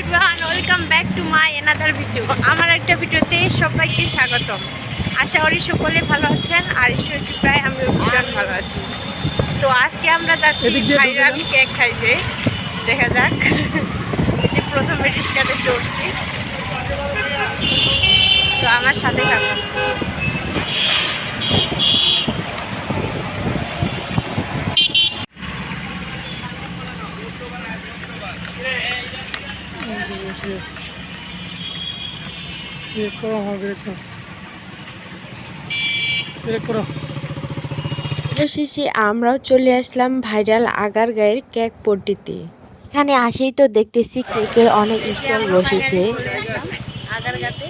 Everyone welcome back to my another video আমার একটা ভিডিওতে সবাইকে স্বাগতম। আশা করি সকলে ভালো আছেন আর ঈশ্বর কৃপায় আমি ভীষণ ভালো আছি। তো আজকে আমরা যাচ্ছি ভাইরাল কেক খাইতে। দেখা যাক। যে প্রথম রিক্সাতে চলছি তো আমার সাথে থাকুন। করো করো অবশেষে আমরাও চলে আসলাম ভাইরাল আগার গায়ের কেক পট্টিতে। এখানে আসেই তো দেখতেছি কেকের অনেক স্টল বসেছে। আগারগাতে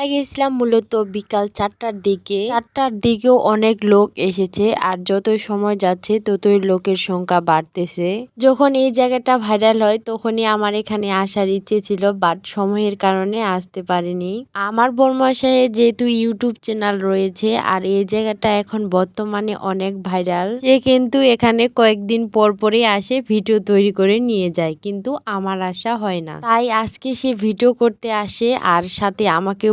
আমরা গেছিলাম মূলত বিকাল চারটার দিকে। চারটার দিকেও অনেক লোক এসেছে আর যতই সময় যাচ্ছে ততই লোকের সংখ্যা বাড়তেছে। যখন এই জায়গাটা ভাইরাল হয় তখনই আমার এখানে আসার ইচ্ছে ছিল বাট সময়ের কারণে আসতে পারিনি। আমার বর্মশাহে যেহেতু ইউটিউব চ্যানেল রয়েছে আর এই জায়গাটা এখন বর্তমানে অনেক ভাইরাল সে কিন্তু এখানে কয়েকদিন পর পরই আসে ভিডিও তৈরি করে নিয়ে যায়, কিন্তু আমার আশা হয় না। তাই আজকে সে ভিডিও করতে আসে আর সাথে আমাকেও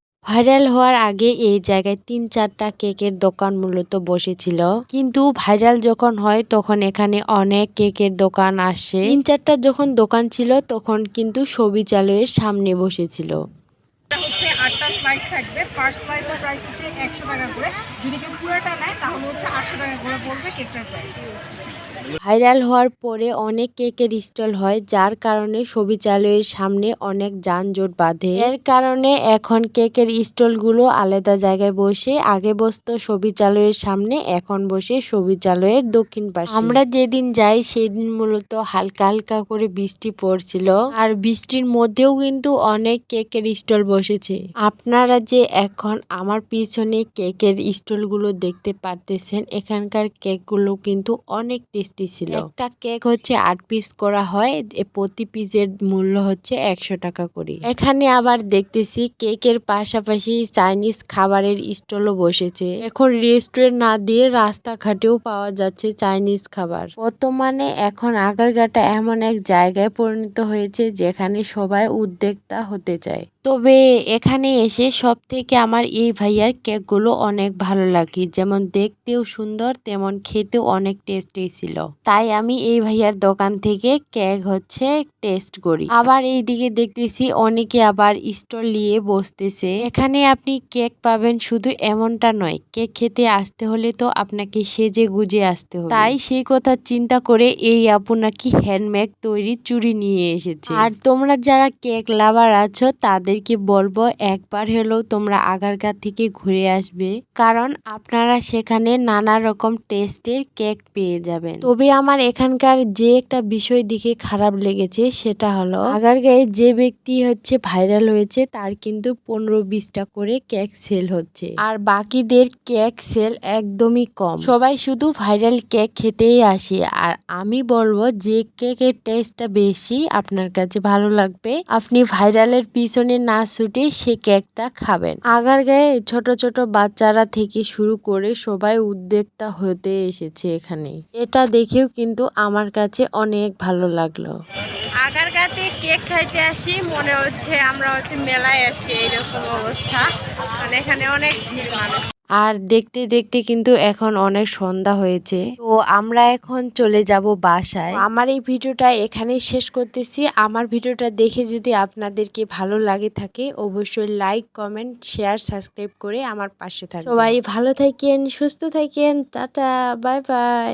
ভাইরাল হওয়ার আগে এই জায়গায় তিন চারটা কেকের দোকান মূলত বসেছিল। কিন্তু ভাইরাল যখন হয়, তখন এখানে অনেক কেকের দোকান আসে। তিন চারটা যখন দোকান ছিল, তখন কিন্তু সবি চালয়ের সামনে বসেছিল। একশো টাকা করে। যদি কেউ পুরোটা নেয়, তাহলে হচ্ছে আটশো টাকা করে কেকটার প্রাইস ভাইরাল হওয়ার পরে অনেক কেকের স্টল হয়, যার কারণে সবি চালয়ের সামনে অনেক যানজট বাঁধে। এর কারণে এখন কেকের স্টলগুলো আলাদা জায়গায় বসে, আগে বসত সবি চালয়ের সামনে, এখন বসে সবি চালয়ের দক্ষিণ পাশে। আমরা যেদিন যাই, সেদিন মূলত হালকা হালকা করে বৃষ্টি পড়ছিল। আর বৃষ্টির মধ্যেও কিন্তু অনেক কেকের স্টল বসেছে। আপনারা যে এখন আমার পিছনে কেকের স্টলগুলো দেখতে পারতেছেন, এখানকার কেকগুলো কিন্তু অনেক টেস্টি। ছিল। একটা কেক হচ্ছে আট পিস করা হয় প্রতি পিসের মূল্য হচ্ছে একশো টাকা করে। এখানে আবার দেখতেছি কেকের পাশাপাশি চাইনিজ খাবারের স্টলও বসেছে। এখন রেস্টুরেন্ট না দিয়ে রাস্তাঘাটেও পাওয়া যাচ্ছে চাইনিজ খাবার। বর্তমানে এখন আগারগাটা এমন এক জায়গায় পরিণত হয়েছে যেখানে সবাই উদ্যোক্তা হতে চায়। তবে এখানে এসে সব থেকে আমার এই ভাইয়ার কেকগুলো অনেক ভালো লাগে। যেমন দেখতেও সুন্দর, তেমন খেতেও অনেক টেস্টি ছিল। তাই আমি এই ভাইয়ার দোকান থেকে কেক হচ্ছে টেস্ট করি। আবার এইদিকে দেখতেছি অনেকে আবার স্টল নিয়ে বসতেছে। এখানে আপনি কেক পাবেন শুধু এমনটা নয়, কেক খেতে আসতে হলে তো আপনাকে সেজে গুজে আসতে হবে। তাই সেই কথা চিন্তা করে এই আপু নাকি হ্যান্ডমেড তৈরি চুড়ি নিয়ে এসেছে। আর তোমরা যারা কেক লাভার আছো তাদেরকে বলব, একবার হলেও তোমরা আগারগা থেকে ঘুরে আসবে। কারণ আপনারা সেখানে নানা রকম টেস্টের কেক পেয়ে যাবেন। তবে আমার এখানকার যে একটা বিষয় দিকে খারাপ লেগেছে, সেটা হলো আগারগাঁয়ে যে ব্যক্তি হচ্ছে ভাইরাল হয়েছে, তার কিন্তু পনেরো বিশটা করে কেক সেল হচ্ছে। আর বাকিদের কেক সেল একদমই কম। সবাই শুধু ভাইরাল কেক খেতেই আসে। আর আমি বলব যে কেকের টেস্টটা বেশি আপনার কাছে ভালো লাগবে। আপনি ভাইরালের পিছনে না ছুটে সে কেকটা খাবেন। আগার গায়ে ছোট ছোট বাচ্চারা থেকে শুরু করে সবাই উদ্যোক্তা হতে এসেছে এখানে এটা দেখেও কিন্তু আমার কাছে অনেক ভালো লাগল। আগারগাতে কেক খাইতে আসি, মনে হচ্ছে আমরা হচ্ছে মেলায় আসি, এইরকম অবস্থা। মানে এখানে অনেক ভিড় মানুষ। আর দেখতে দেখতে কিন্তু এখন অনেক সন্ধ্যা হয়েছে। তো আমরা এখন চলে যাব বাসায়। আমার এই ভিডিওটা এখানেই শেষ করতেছি। আমার ভিডিওটা দেখে যদি আপনাদেরকে ভালো লাগে থাকে, অবশ্যই লাইক কমেন্ট শেয়ার সাবস্ক্রাইব করে আমার পাশে থাকবেন। সবাই ভালো থাকেন, সুস্থ থাকেন। Tata bye bye